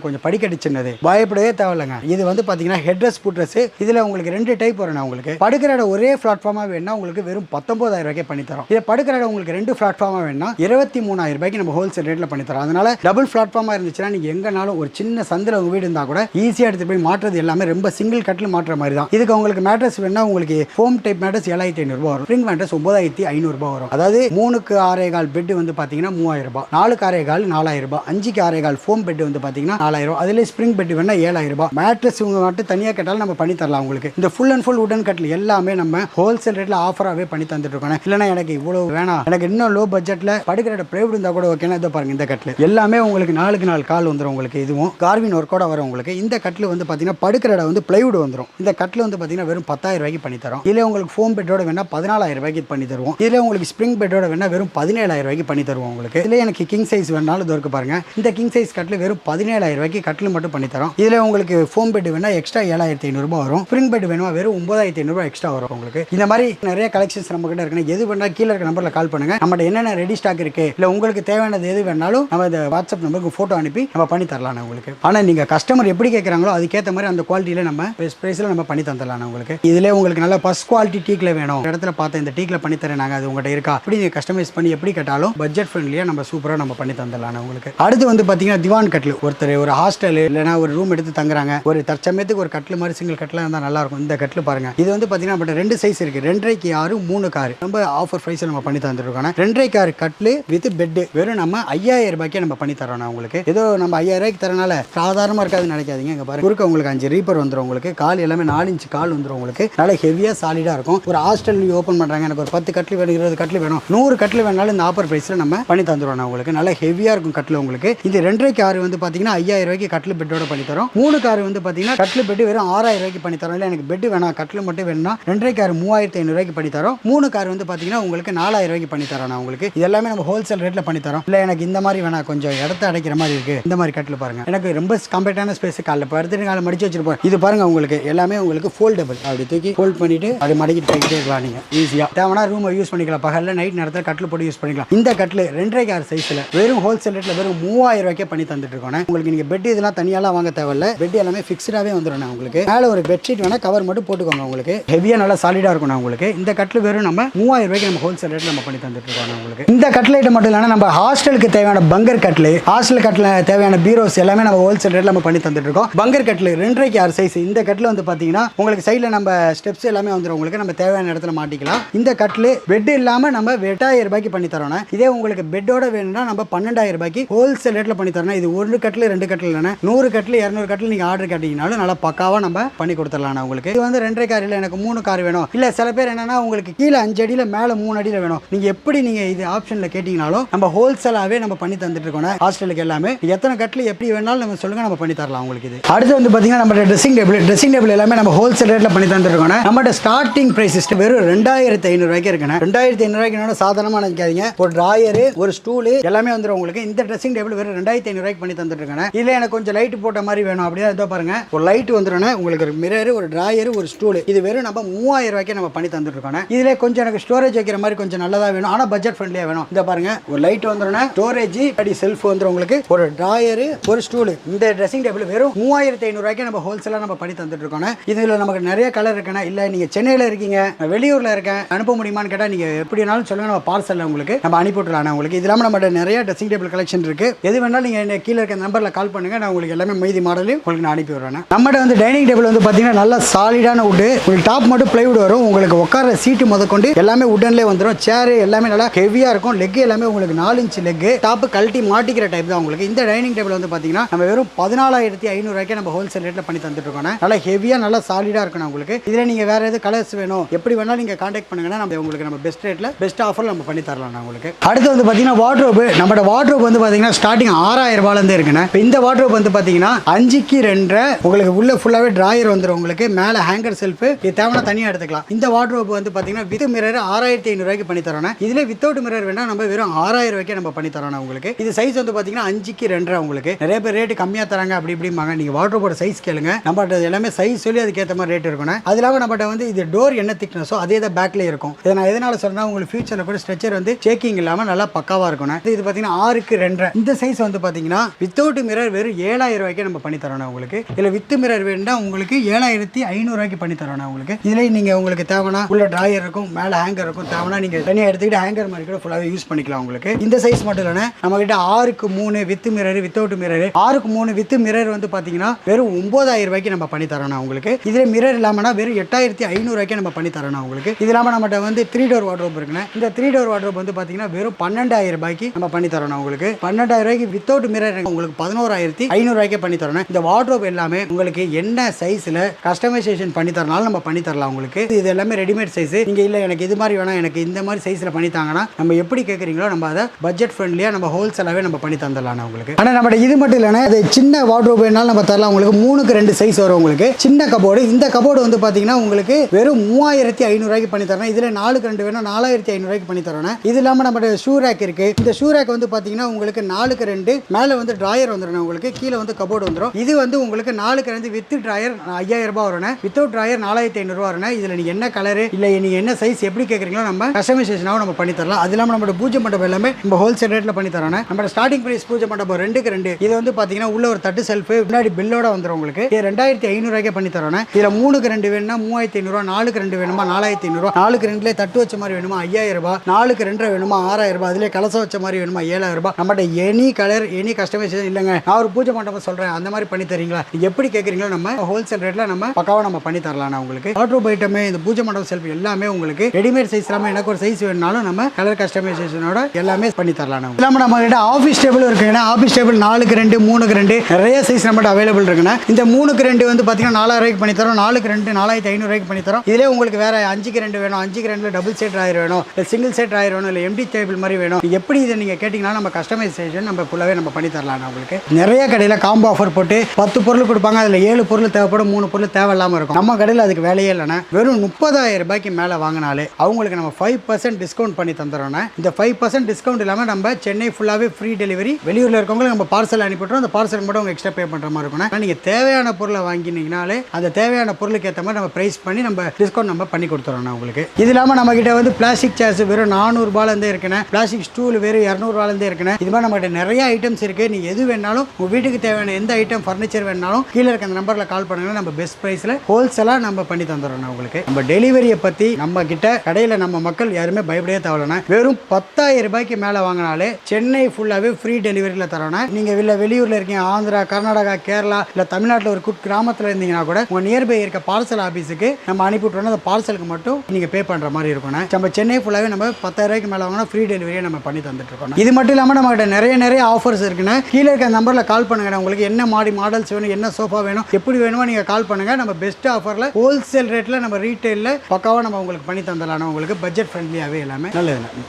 Speaker 1: கொஞ்சம் படிக்கட்டு சின்னது. பயப்படவே தேவையில்லைங்க. இது வந்து பார்த்தீங்கன்னா ஹெட் ட்ரெஸ் புட் ட்ரெஸ் இதில் உங்களுக்கு ரெண்டு டைப் வரும் உங்களுக்கு. படுக்கிற இடம் ஒரே பிளாட்ஃபார்மாக வேணா உங்களுக்கு வெறும் பத்தொன்பதாயிரம் ரூபாய்க்கு பண்ணி தரோம். இதை படுக்கிற இடம் உங்களுக்கு ரெண்டு பிளாட்ஃபார்மாக வேணா இருபத்தி மூணாயிரம் ரூபாய்க்கு நம்ம ஹோல்சேல் ரேட்டில் பண்ணி தரோம். அதனால டபுள் பிளாட்ஃபார்மாக இருந்துச்சுன்னா நீங்கள் எங்கனாலும் ஒரு சின்ன சந்தில் உங்கள் வீடு இருந்தால் கூட ஈஸியாக எடுத்து போய் மாற்றுறது எல்லாமே ரொம்ப சிங்கிள் கட்டில் மாற்றுற மாதிரி தான். இதுக்கு உங்களுக்கு மேட்ரஸ் வேணா உங்களுக்கு ஹோம் டைப் மேட்ரஸ் ஏழாயிரத்தி ஐநூறுபா வரும். ஸ்ப்ரிங் மேட்ரஸ் ஒன்பதாயிரத்தி ஐநூறுபா வரும். அதாவது மூணுக்கு ஆறே கால் பெட் வந்து பார்த்தீங்கன்னா மூவாயிரம் ரூபாய். நாலுக்கு ஆறே கால் நாலாயிரம் ரூபாய். அஞ்சுக்கு ஆறே கால் ஃபோம் பெட் வந்து பார்த்தீங்கன்னா நாலாயிரம் ரூபாய். அதுலேயே ஸ்ப்ரிங் பெட் வேணால் ஏழாயிரரூபா மேட்ரஸ் இவங்க மட்டும் தனியாக கேட்டாலும் நம்ம பண்ணி தரலாம் உங்களுக்கு இந்த ஃபுல் அண்ட் ஃபுல் உடன் கட்டில் எல்லாமே நம்ம ஹோல்சேல் ரேட்டில் ஆஃபராகவே பண்ணி தந்துட்டு இருக்கோம். இல்லைன்னா எனக்கு இவ்வளோ வேணாம். எனக்கு இன்னும் லோ பட்ஜெட்டில் படுக்கிற இடம் ப்ரைவேட் இருந்தால் கூட ஓகேனா இதை பாருங்கள் இந்த கட்டில். எல்லாமே உங்களுக்கு நாளுக்கு நாள் கால் வந்துடும் உங்களுக்கு. இதுவும் கார்வின் ஒர்க்கோட வரும் உங்களுக்கு. இந்த கட்டில் வந்து பார்த்தீங்கன்னா படுக்கிற இடம் வந்து பிளைவுட் வந்துடும் இந்த கட்டில் வந்து பார்த்தீங்கன்னா வெறும் பத்தாயிரம் ரூபாய்க்கு பண்ணி தரோம். இதில் உங்களுக்கு ஃபோம் பெட்டோட வேணால் பதினாலாயிரம் ரூபாய்க்கு பண்ணி தருவோம். இதில் உங்களுக்கு ஸ்ப்ரிங் பெட்டோட வேணால் வெறும் பதினேழாயிரம் ரூபாய்க்கு பண்ணி தருவோம் உங்களுக்கு. இதில் எனக்கு கிங் சைஸ் வேணாலும் இருக்கு பாருங்க. இந்த கிங் சைஸ் கட்டில் வெறும் பதினேழாயிரம் ரூபாய்க்கு கட்டில் மட்டும் பண்ணி தரோம். இதில் உங்களுக்கு ஃபோம் பெட் வேணா எக்ஸ்ட்ரா ஏழாயிரத்தி ஐநூறுபா வரும். ஸ்ப்ரிங் பெட் வேணுமா வெறும் ஒன்பதாயிரத்தி ஐநூறுபா எக்ஸ்ட்ரா வரும் உங்களுக்கு. இந்த மாதிரி நிறைய கலெக்ஷன்ஸ் நம்ம கிட்ட இருக்குன்னு எது வேணா கீழே இருக்க நம்பரில் கால் பண்ணுங்க. நம்மகிட்ட என்னென்ன ரெடி ஸ்டாக் இருக்கு இல்லை உங்களுக்கு தேவையானது எது வேணாலும் நம்ம இந்த வாட்ஸ்அப் நம்பருக்கு ஃபோட்டோ அனுப்பி நம்ம பண்ணி தரலாம் உங்களுக்கு. ஆனால் நீங்கள் கஸ்டமர் எப்படி கேட்குறாங்களோ அதுக்கேற்ற மாதிரி அந்த குவாலிட்டியில் நம்ம பெஸ்ட் ப்ரைஸில் நம்ம பண்ணி தந்துடலாம் உங்களுக்கு. இதுல உங்களுக்கு நல்ல ஃபஸ்ட் குவாலிட்டி டீக்கில் வேணும். இடத்துல பார்த்த இந்த டீக்கில் பண்ணி தரேன் நாங்கள் அது உங்கள்கிட்ட இருக்கா? அப்படி நீங்கள் கஸ்டமைஸ் பண்ணி எப்படி கேட்டாலும் பட்ஜெட் ஃப்ரெண்ட்லியாக நம்ம சூப்பராக நம்ம பண்ணி தந்துடலாம் உங்களுக்கு. அடுத்து வந்து பார்த்தீங்கன்னா திவான் கட்டில். ஒருத்தர் ஒரு ஹாஸ்டல் இல்லைனா ஒரு ரூம் எடுத்து தங்குறாங்க. ஒரு தற்சமயத்துக்கு ஒரு கட்டில் மாதிரி சிங்கிள் கட்டில் இருந்தால் நல்லா இருக்கும். இந்த கட்டில் பாருங்க. இது வந்து பார்த்தீங்கன்னா நம்மகிட்ட ரெண்டு சைஸ் இருக்கு. ரெண்டரைக்கு ஆறு மூணு கார் ரொம்ப ஆஃபர் ப்ரைஸில் நம்ம பண்ணி தந்துருக்கோம். ரெண்டரை கார் கட்டில் வித் பெட் வெறும் நம்ம ஐயாயிரம் ரூபாய்க்கே நம்ம பண்ணி தரோம் உங்களுக்கு. ஏதோ நம்ம ஐயாயிரம் ரூபாய்க்கு தரனால சாதாரணமாக இருக்காதுன்னு நினைக்காதீங்க. இங்கே பாருங்க. குறுக்க உங்களுக்கு அஞ்சு ரீப்பர் வந்துடும் உங்களுக்கு. கால் எல்லாமே நாலு இன்ச்சு கால் வந்துடும் உங்களுக்கு. நல்லா ஹெவியாக சாலிடாக இருக்கும். ஒரு ஹாஸ்டல் ஓப்பன் பண்ணுறாங்க எனக்கு ஒரு பத்து கட்டில் வேணும் இருபது கட்டில் வேணும். நூறு கட்டில் வேணாலும் இந்த ஆஃபர் ப்ரைஸில் நம்ம பண்ணி தந்துடுவோம் உங்களுக்கு. நல்ல ஹெவியாக இருக்கும் கட்டில் உங்களுக்கு. இந்த ரெண்டரை கார் வந்து பார்த்தீங்கன்னா ஐயாயிரம் ரூபாய்க்கு கட்டில் பெட்டோட பண்ணி தரோம். மூணு கார் வந்து பார்த்தீங்கன்னா கட்டில் பெட் வெறும் ஆறாயிரம் ரூபாய்க்கு பண்ணி தரோம். இல்லை எனக்கு பெட் வேணாம் கட்டில் மட்டும் வேணும்னா ரெண்டரை கார் மூவாயிரத்தி ஐநூறுரூவாய்க்கு பண்ணி தரோம். மூணு கார் வந்து பார்த்தீங்கன்னா உங்களுக்கு நாலாயிரம் ரூபாய்க்கு பண்ணி தரோம் நான் உங்களுக்கு. இது எல்லாமே நம்ம ஹோல்சேல் ரேட்டில் பண்ணி தரோம். இல்லை எனக்கு இந்த மாதிரி வேணாம் கொஞ்சம் இடத்த அடைக்கிற மாதிரி இருக்கு. இந்த மாதிரி கட்டில் பாருங்க. எனக்கு ரொம்ப கம்பேட்டான ஸ்பேஸ் காலைல படுத்துட்டு காலை மடிச்சு வச்சிருப்போம் இது பாருங்க உங்களுக்கு. எல்லாமே உங்களுக்கு ஃபோல்டபுள் அப்படி தூக்கி ஃபோல்ட் பண்ணிட்டு அப்படி மடிக்கிட்டு போய்கிட்டே இருக்கலாம் நீங்க. ஈஸியாக தேவைன்னா ரூமை யூஸ் பண்ணிக்கலாம். பகலில் நைட் நேரத்தில் கட்டில் போட்டு யூஸ் பண்ணிக்கலாம். இந்த கட்டில் ரெண்டரை கார் சைஸில் வெறும் ஹோல்சேல் ரேட்டில் வெறும் மூவாயிரம் ரூபாய்க்கே பண்ணி தந்துட்டு இருக்கோம் உங்களுக்கு நீங்கள் பெட் இதெல்லாம் தனியாலாம் வாங்க தேவையில்ல. பெட் எல்லாமே ஃபிக்ஸ்டாகவே வந்துடும் உங்களுக்கு. மேலே ஒரு பெட்ஷீட் வேணால் கவர் மட்டும் போட்டுக்கோங்க உங்களுக்கு. ஹெவியாக நல்லா சாலிடாக இருக்கும் உங்களுக்கு. இந்த கட்டில் வெறும் நம்ம மூவாயிரம் ரூபாய்க்கு நம்ம ஹோல்சேல் ரேட்டில் நம்ம பண்ணி தந்துட்டு இருக்கோம் உங்களுக்கு. இந்த கட்லைட் மட்டும் இல்லாமல் நம்ம ஹாஸ்டலுக்கு தேவையான பங்கர் கட்லு ஹாஸ்டல் கட்டில் தேவையான பீரோஸ் எல்லாமே நம்ம ஹோல்சேல் ரேட்டில் நம்ம பண்ணி தந்துட்டு இருக்கோம் பங்கர் கட்லு ரெண்டரைக்கு ஆறு சைஸ் இந்த கட்டில் வந்து பார்த்தீங்கன்னா உங்களுக்கு சைடில் நம்ம ஸ்டெப்ஸ் எல்லாமே வந்துடும் உங்களுக்கு நம்ம தேவையான இடத்துல மாட்டிக்கலாம். இந்த கட்டில் பெட் இல்லாமல் நம்ம எட்டாயிரம் ரூபாய்க்கு பண்ணி தரோம் இதே உங்களுக்கு பெட்டோட வேணும்னா நம்ம பன்னெண்டாயிரம் ரூபாய்க்கு ஹோல்சேல் ரேட்டில் பண்ணி தரணும் இது ஒரு கட்டில் ரெண்டு கட்டில் இல்லைனா நூறு கட்டில் இரநூறு கட்டில் நீங்கள் ஆர்டர் கேட்டீங்கனாலும் நல்லா பக்காவாக நம்ம பண்ணி கொடுத்துடலாம் உங்களுக்கு. இது வந்து ரெண்டரை கார் இல்லை எனக்கு மூணு கார் வேணும். இல்லை சில பேர் என்னன்னா உங்களுக்கு கீழே அஞ்சு அடியில் மேலே மூணு அடியில் வேணும். நீங்கள் எப்படி நீங்கள் இது ஆப்ஷனில் கேட்டிங்கனாலும் நம்ம ஹோல்சேலாகவே நம்ம பண்ணி தந்துட்டு இருக்கோம் ஹாஸ்டலுக்கு எல்லாமே. எத்தனை கட்டில் எப்படி வேணாலும் நம்ம சொல்லுங்க நம்ம பண்ணி தரலாம் உங்களுக்கு இது. அடுத்து வந்து பார்த்தீங்கன்னா நம்ம ட்ரெஸ்ஸிங் டேபிள் ட்ரெஸ்ஸிங் டேபிள் எல்லாமே நம்ம ஹோல்சேல் ரேட்டில் பண்ணி தந்துருக்கோம் நம்மகிட்ட ஸ்டார்டிங் ப்ரைஸ் வெறும் ரெண்டாயிரத்தி ஐநூறுரூவாய்க்கு இருக்குண்ணே. ரெண்டாயிரத்தி ஐநூறுரூவாய்க்கு என்னோட சாதாரணமாக நினைக்காதீங்க. ஒரு ட்ராயரு ஒரு ஸ்டூலு எல்லாமே வந்துடும் உங்களுக்கு. இந்த ட்ரெஸ்ஸிங் டேபிள் வெறும் ரெண்டாயிரத்தி ஐநூறுவாய்க்கு பண்ணி தந்துட்டுருக்கேன். இதில் எனக்கு கொஞ்சம் லைட் போட்ட மாதிரி வேணும் அப்படின்னா இதோ பாருங்க. ஒரு லைட் வந்துடும் உங்களுக்கு ஒரு மிரர் ஒரு டிராயர் ஒரு ஸ்டூல் இது வெறும் நம்ம மூவாயிரம் ரூபாய்க்கு நம்ம பண்ணி தந்துட்டு இருக்கோம் இதில் கொஞ்சம் எனக்கு ஸ்டோரேஜ் வைக்கிற மாதிரி கொஞ்சம் நல்லதா வேணும். ஆனால் பட்ஜெட் ஃப்ரெண்ட்லியாக வேணும். இந்த பாருங்க. ஒரு லைட் வந்துடும் ஸ்டோரேஜ் அடி செல்ஃப் வந்துடும் உங்களுக்கு. ஒரு டிராயர் ஒரு ஸ்டூல் இந்த ட்ரெஸ்ஸிங் டேபிள் வெறும் மூவாயிரத்தி ஐநூறுரூவாய்க்கு நம்ம ஹோல்சேலாக நம்ம பண்ணி தந்துட்டுருக்கோம் இதில் நமக்கு நிறைய கலர் இருக்குன்னா இல்லை நீங்கள் சென்னையில் இருக்கீங்க வெளியூர்ல வெளியூரில் இருக்கேன் அனுப்ப முடியுமான்னு கேட்டால் நீங்கள் எப்படினாலும் சொல்லுங்க. நம்ம பார்சலில் உங்களுக்கு நம்ம அனுப்பிவிட்டுலாம் உங்களுக்கு. இது இல்லாமல் நம்ம நிறைய ட்ரெஸ்ஸிங் டேபிள் கலெக்ஷன் இருக்கு. எது வேணாலும் நீங்கள் என்ன கீழே இருக்க நம்பரில் கால் பண்ணுங்க. நான் உங்களுக்கு எல்லாமே மீதி மாடலையும் உங்களுக்கு நான் அனுப்பி விடுறேன். நம்மகிட்ட வந்து டைனிங் டேபிள் வந்து பார்த்தீங்கன்னா நல்லா சாலிடான உட்டு உங்களுக்கு டாப் மட்டும் பிளைவுட் வரும். உங்களுக்கு உட்கார சீட்டு முதற்கொண்டு எல்லாமே உடன்லேயே வந்துடும் சேர் எல்லாமே நல்லா ஹெவியாக இருக்கும். லெக் எல்லாமே உங்களுக்கு நாலு இன்ச் லெக் டாப்பு கழட்டி மாட்டிக்கிற டைப் தான் உங்களுக்கு. இந்த டைனிங் டேபிள் வந்து பார்த்தீங்கன்னா நம்ம வெறும் பதினாலாயிரத்தி ஐநூறுரூவாய்க்கு நம்ம ஹோல்சேல் ரேட்டில் பண்ணி தந்துட்டு இருக்கோம். நல்லா ஹெவியாக நல்லா சாலிடாக இருக்கணும் உங்களுக்கு. இதில் நீங்கள் வேறு எது கலர்ஸ் வேணும் எப்படி வேணாலும் நீங்கள் காண்டாக்ட் பண்ணுங்கன்னா நம்ம உங்களுக்கு நம்ம பெஸ்ட் ரேட்டில் பெஸ்ட் ஆஃபர் நம்ம பண்ணி தரலாம் உங்களுக்கு. அடுத்து வந்து பார்த்தீங்கன்னா வாட்ரோப் நம்மளோட வாட்ரோப் வந்து பார்த்தீங்கன்னா ஸ்டார்டிங் ஆறாயிரம் ரூபாயிலேருந்து இருக்குண்ணே. இப்போ இந்த வாட்ரோப் வந்து பார்த்தீங்கன்னா அஞ்சுக்கு ரெண்டரை உங்களுக்கு உள்ளே ஃபுல்லாகவே ட்ராயர் வந்துடும் உங்களுக்கு. மேலே ஹேங்கர் செல்ஃபு இது தேவையான தனியாக எடுத்துக்கலாம். இந்த வாட்ரோப் வந்து பார்த்தீங்கன்னா வித் மிரர் ஆறாயிரத்தி ஐநூறுரூவாய்க்கு பண்ணி தரோண்ணே. இதில் வித்தவுட் மிரர் வேணால் நம்ம வெறும் ஆறாயிரம் ரூபாய்க்கு நம்ம பண்ணி தரோண்ணே உங்களுக்கு. இது சைஸ் வந்து பார்த்தீங்கன்னா அஞ்சுக்கு ரெண்டரை உங்களுக்கு. நிறைய பேர் ரேட்டு கம்மியாக தராங்க அப்படி இப்படிம்பாங்க. நீங்கள் வாட்ரோப்போட சைஸ் கேளுங்க. நம்மகிட்ட எல்லாமே சைஸ் சொல்லி அதுக்கேற்ற மாதிரி ரேட் இருக்கணும் அது இல்லாமல் நம்மகிட்ட வந்து இது டோர் என்ன திக்னஸோ அதே தான் பேக்கில் இருக்கும். இதை நான் எதனால சொன்னால் உங்களுக்கு ஃபியூச்சரில் கூட ஸ்ட்ரெச்சர் வந்து சேக்கிங் இல்லாமல் நல்லா பக்காவாக இருக்கணும் இது பார்த்தீங்கன்னா ஆறுக்கு ரெண்டு பண்ணுறேன் இந்த சைஸ் வந்து பார்த்தீங்கன்னா வித்தவுட் மிரர் வெறும் ஏழாயிரம் ரூபாய்க்கு நம்ம பண்ணி தரோம் உங்களுக்கு. இல்லை வித் மிரர் வேணும்னா உங்களுக்கு ஏழாயிரத்தி ஐநூறுரூவாய்க்கு பண்ணி தரோம் உங்களுக்கு. இதில் நீங்கள் உங்களுக்கு தேவைன்னா உள்ள ட்ராயர் இருக்கும் மேலே ஹேங்கர் இருக்கும். தேவைன்னா நீங்கள் தனியாக எடுத்துக்கிட்டு ஹேங்கர் மாதிரி கூட ஃபுல்லாகவே யூஸ் பண்ணிக்கலாம் உங்களுக்கு. இந்த சைஸ் மட்டும் இல்லைன்னா நம்ம கிட்ட ஆறுக்கு மூணு வித் மிரர் வித்தவுட் மிரர் ஆறுக்கு மூணு வித் மிரர் வந்து பார்த்தீங்கன்னா வெறும் ஒன்பதாயிரம் ரூபாய்க்கு நம்ம பண்ணி தரோம் உங்களுக்கு. இதில் மிரர் இல்லாமனா வெறும் எட்டாயிரத்தி ஐநூறுரூவாய்க்கு நம்ம பண்ணி தரோம் உங்களுக்கு. இது இல்லாமல் நம்மகிட்ட வந்து த்ரீ டோர் வாட்ரோப் இருக்குண்ணே இந்த த்ரீ டோர் வாட்ரோப் வந்து பார்த்தீங்கன்னா வெறும் பன்னெண்டாயிரம் ரூபாய்க்கு நம்ம பண்ணி தரோம் உங்களுக்கு. பன்னெண்டாயிரம் ரூபாய்க்கு வித்தவுட் மிரர் உங்களுக்கு பதினோராயிரத்தி ஐநூறுரூவாய்க்கே பண்ணி தரணும் இந்த வாட்ரோப் எல்லாமே உங்களுக்கு என்ன சைஸில் கஸ்டமைசேஷன் பண்ணி தரனாலும் நம்ம பண்ணி தரலாம் உங்களுக்கு. இது எல்லாமே ரெடிமேட் சைஸ் நீங்கள் இல்லை எனக்கு இது மாதிரி வேணாம் எனக்கு இந்த மாதிரி சைஸில் பண்ணி தாங்கன்னா நம்ம எப்படி கேட்குறீங்களோ நம்ம அதை பட்ஜெட் ஃப்ரெண்ட்லியாக நம்ம ஹோல்சேலாகவே நம்ம பண்ணி தந்துடலாம் உங்களுக்கு. ஆனால் நம்ம இது மட்டும் இல்லைன்னா அது சின்ன வாட்ரோப் வேணாலும் நம்ம தரலாம். உங்களுக்கு மூணுக்கு ரெண்டு சைஸ் வரும் உங்களுக்கு. சின்ன கபோர்டு இந்த கபோர்டு வந்து பார்த்தீங்கன்னா உங்களுக்கு வெறும் மூவாயிரத்தி ஐநூறுரூவாய்க்கு பண்ணி தரணும் இதில் நாலுக்கு ரெண்டு வேணும் நாலாயிரத்தி ஐநூறுரூவாய்க்கு பண்ணி தரணும் இது இல்லாமல் நம்ம ஷூ ரேக் இருக்குது இந்த ஷூ ரேக் வந்து பார்த்தீங்கன்னா உங்களுக்கு நாலுக்கு ரெண்டு மேலே வந்து டிராயர் வந்துடும் உங்களுக்கு கீழே வந்து கபோர்டு வந்துடும் இது வந்து உங்களுக்கு நாலுக்கு ரெண்டு வித் டிராயர் ஐயாயிரம் ரூபாய் வரும் வித்தவுட் டிராயர் நாலாயிரத்தி ஐநூறுரூவா வரும் இதில் நீங்கள் என்ன கலரு இல்லை நீங்கள் என்ன சைஸ் எப்படி கேட்குறீங்களோ நம்ம கஸ்டமைசேஷனாகவும் நம்ம பண்ணி தரலாம். அது இல்லாமல் நம்மளோட பூஜை மண்டபம் எல்லாமே நம்ம ஹோல்சேல் ரேட்டில் பண்ணி தரோம் நம்ம ஸ்டார்டிங் பிரைஸ் பூஜை மண்டபம் ரெண்டுக்கு ரெண்டு. இது வந்து பார்த்தீங்கன்னா உள்ள ஒரு தட்டு செல்ஃப் முன்னாடி பில்லோட வந்துடும் உங்களுக்கு. இது ரெண்டாயிரத்தி ஐநூறுவாய்க்கே பண்ணி தரோம் இதில் மூணுக்கு ரெண்டு வேணும்னா மூவாயிரத்தி ஐநூறுரூவா நாலுக்கு ரெண்டு வேணுமா? நாலாயிரத்தி ஐநூறுரூவா நாலுக்கு ரெண்டுலேயே தட்டு வச்ச மாதிரி வேணுமா? ஐயாயிரம் ரூபாய். நாலுக்கு ரெண்டு வேணுமா? ஆறாயிரம் ரூபாய். அதிலே கலசம் வச்ச மாதிரி வேணுமா? ஏழாயிரம் ரூபாய். நம்மகிட்ட எனி கலர் எனி கஸ்டமைசேஷன் இல்லைங்க. நான் ஒரு பூஜை மண்டபம் சொல்கிறேன் அந்த மாதிரி பண்ணி தரீங்களா? எப்படி கேட்குறீங்களோ நம்ம ஹோல்சேல் ரேட்டில் நம்ம பக்காவாக நம்ம பண்ணி தரலாம் உங்களுக்கு. வாட்ரோப் ஐட்டமே இந்த பூஜை மண்டபம் செல்ஃப் எல்லாமே உங்களுக்கு ரெடிமேட் சைஸ் இல்லாமல் எனக்கு ஒரு சைஸ் வேணுனாலும் நம்ம கலர் கஸ்டமைசேஷனோட எல்லாமே பண்ணி தரலாம் நம்ம இல்லாமல் நம்ம கிட்ட ஆஃபீஸ் டேபிள் இருக்குங்கன்னா ஆஃபீஸ் டேபிள் நாலுக்கு ரெண்டு மூணுக்கு ரெண்டு நிறைய சைஸ் நம்மகிட்ட அவைலபிள் இருக்குண்ணா. இந்த மூணுக்கு ரெண்டு வந்து பார்த்தீங்கன்னா நாலாயிரம் ரூபாய்க்கு பண்ணி தரோம். நாலுக்கு ரெண்டு நாலாயிரத்தி ஐநூறுவாய்க்கு பண்ணி தரோம். இதிலே உங்களுக்கு வேற அஞ்சுக்கு ரெண்டு வேணும். அஞ்சுக்கு ரெண்டு டபுள் செட் ஆயிரம் வேணும். இல்லை சிங்கிள் செட் ஆயிரம் வேணும். இல்லை எம்டி டேபிள் மாதிரி வேணும். எப்படி இதை நீங்கள் கேட்டிங்கன்னா நம்ம கஸ்டமைஸ் கஸ்டமைசேஷன் நம்ம ஃபுல்லாகவே நம்ம பண்ணி தரலாம் உங்களுக்கு. நிறைய கடையில் காம்போ ஆஃபர் போட்டு பத்து பொருள் கொடுப்பாங்க. அதில் ஏழு பொருள் தேவைப்படும் மூணு பொருள் தேவையில்லாமல் இருக்கும். நம்ம கடையில் அதுக்கு வேலையே இல்லைன்னா வெறும் முப்பதாயிரம் ரூபாய்க்கு மேலே வாங்கினாலே அவங்களுக்கு நம்ம ஃபைவ் பர்சன்ட் டிஸ்கவுண்ட் பண்ணி தந்துடுறோம்னா இந்த ஃபைவ் பர்சன்ட் டிஸ்கவுண்ட் இல்லாமல் நம்ம சென்னை ஃபுல்லாகவே ஃப்ரீ டெலிவரி வெளியூரில் இருக்கவங்களுக்கு நம்ம பார்சல் அனுப்பிட்டுறோம் அந்த பார்சல் மட்டும் அவங்க எக்ஸ்ட்ரா பே பண்ணுற மாதிரி இருக்கும் ஆனால் நீங்கள் தேவையான பொருளை வாங்கினீங்கனாலே அந்த தேவையான பொருளுக்கு ஏற்ற மாதிரி நம்ம ப்ரைஸ் பண்ணி நம்ம டிஸ்கவுண்ட் நம்ம பண்ணி கொடுத்துறோம்னா உங்களுக்கு. இது இல்லாமல் நம்மக்கிட்ட வந்து பிளாஸ்டிக் சேர்ஸ் வெறும் நானூறுபாலேருந்தே இருக்குண்ணே. பிளாஸ்டிக் ஸ்டூல் வெறும் இரநூறுவாலேருந்தே இருக்குண்ணே. இது மாதிரி நம்மகிட்ட நிறைய ஐட்டம்ஸ் இருக்குது நீங்கள் எது வேணாலும் உங்கள் வீட்டுக்கு தேவையான எந்த ஐட்டம் ஃபர்னிச்சர் வேணாலும் கீழே இருக்க அந்த நம்பரில் கால் பண்ணுங்கன்னா நம்ம பெஸ்ட் ப்ரைஸில் ஹோல்சேலாக நம்ம பண்ணி தந்துடுறோம் உங்களுக்கு. நம்ம டெலிவரியை பற்றி நம்ம கிட்ட கடையில் நம்ம மக்கள் யாருமே பயப்படவே தேவையில்லைண்ணே. வெறும் பத்தாயிரம் ரூபாய்க்கு மேலே வாங்கினாலே சென்னை ஃபுல்லாகவே ஃப்ரீ டெலிவரியில் தரோன்னா நீங்கள் இல்லை வெளியூரில் இருக்கீங்க ஆந்திரா கர்நாடகா கேரளா இல்லை தமிழ்நாட்டில் ஒரு குட் கிராமத்தில் இருந்தீங்கன்னா கூட உங்கள் நியர்பை இருக்க பார்சல் ஆஃபீஸுக்கு நம்ம அனுப்பி அந்த பார்சலுக்கு மட்டும் நீங்கள் பே பண்ணுற மாதிரி இருக்கணும் நம்ம சென்னை ஃபுல்லாகவே நம்ம பத்தாயிரம் ரூபாய்க்கு மேலே வாங்கினா ஃப்ரீ டெலிவரியை நம்ம பண்ணி தந்துட்டு இருக்கோம் இது மட்டும் இல்லாமல் நம்மகிட்ட நிறைய நிறைய ஆஃபர்ஸ் இருக்குண்ணே. கீழே இருக்க நம்பரில் கால் பண்ணுங்க உங்களுக்கு என்ன மாடி மாடல்ஸ் வேணும் என்ன சோஃபா வேணும் எப்படி வேணுமோ நீங்கள் கால் பண்ணுங்கள் நம்ம பெஸ்ட் ஆஃபரில் ஹோல்சேல் ரேட்டில் நம்ம ரீட்டெயிலில் பக்காவாக நம்ம உங்களுக்கு பண்ணி தந்துடலாம் உங்களுக்கு பட்ஜெட் ஃப்ரெண்ட்லியாகவே எல்லாமே நல்லது